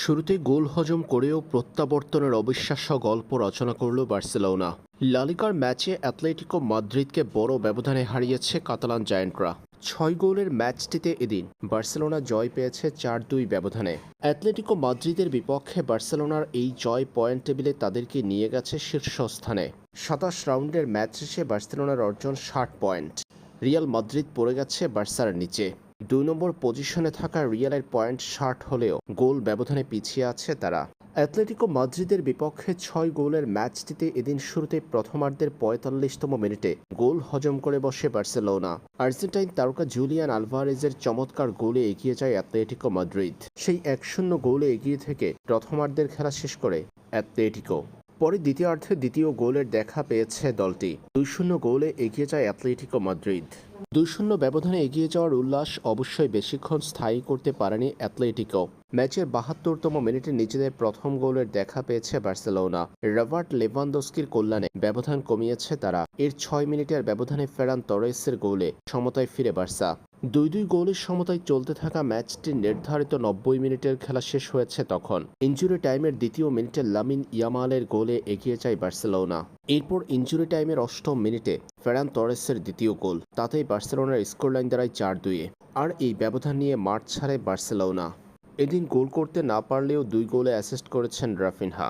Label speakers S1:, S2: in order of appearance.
S1: শুরুতে গোল হজম করেও প্রত্যাবর্তনের অবিশ্বাস্য গল্প রচনা করল বার্সেলোনা। লালিকার ম্যাচে অ্যাথলেটিকো মাদ্রিদকে বড় ব্যবধানে হারিয়েছে কাতালান জায়ান্টরা। ছয় গোলের ম্যাচটিতে এদিন বার্সেলোনা জয় পেয়েছে চার দুই ব্যবধানে। অ্যাথলেটিকো মাদ্রিদের বিপক্ষে বার্সেলোনার এই জয় পয়েন্ট টেবিলে তাদেরকে নিয়ে গেছে শীর্ষস্থানে। সাতাশ রাউন্ডের ম্যাচ শেষে বার্সেলোনার অর্জন ষাট পয়েন্ট। রিয়াল মাদ্রিদ পড়ে গেছে বার্সার নিচে। দুই নম্বর পজিশনে থাকা রিয়ালের পয়েন্ট ষাট হলেও গোল ব্যবধানে পিছিয়ে আছে তারা। অ্যাথলেটিকো মাদ্রিদের বিপক্ষে ছয় গোলের ম্যাচটিতে এদিন শুরুতে প্রথমার্ধের পঁয়তাল্লিশতম মিনিটে গোল হজম করে বসে বার্সেলোনা। আর্জেন্টাইন তারকা জুলিয়ান আলভারেজের চমৎকার গোলে এগিয়ে যায় অ্যাথলেটিকো মাদ্রিদ। সেই এক শূন্য গোলে এগিয়ে থেকে প্রথমার্ধের খেলা শেষ করে অ্যাথলেটিকো পরে দ্বিতীয়ার্ধে দ্বিতীয় গোলের দেখা পেয়েছে দলটি। দুই শূন্য গোলে এগিয়ে যায় অ্যাথলেটিকো মাদ্রিদ। দুই শূন্য ব্যবধানে এগিয়ে যাওয়ার উল্লাস অবশ্যই বেশিক্ষণ স্থায়ী করতে পারেনি অ্যাথলেটিকো ম্যাচের বাহাত্তরতম মিনিটে নিজেদের প্রথম গোলের দেখা পেয়েছে বার্সেলোনা। রবার্ট লেভানদস্কির কল্যাণে ব্যবধান কমিয়েছে তারা। এর ছয় মিনিটের ব্যবধানে ফেরান তরেসের গোলে, সমতায় ফিরে বার্সা। দুই দুই গোলের সমতায় চলতে থাকা ম্যাচটি নির্ধারিত নব্বই মিনিটের খেলা শেষ হয়েছে তখন। ইঞ্জুরি টাইমের দ্বিতীয় মিনিটে লামিন ইয়ামালের গোলে এগিয়ে যায় বার্সেলোনা। এরপর ইঞ্জুরি টাইমের অষ্টম মিনিটে ফেরান তরেসের দ্বিতীয় গোল। তাতেই বার্সেলোনার স্কোরলাইন দাঁড়ায় চার দুইয়ে। আর এই ব্যবধান নিয়ে মাঠ ছাড়ে বার্সেলোনা। এদিন গোল করতে না পারলেও দুই গোলে অ্যাসিস্ট করেছেন রাফিনহা।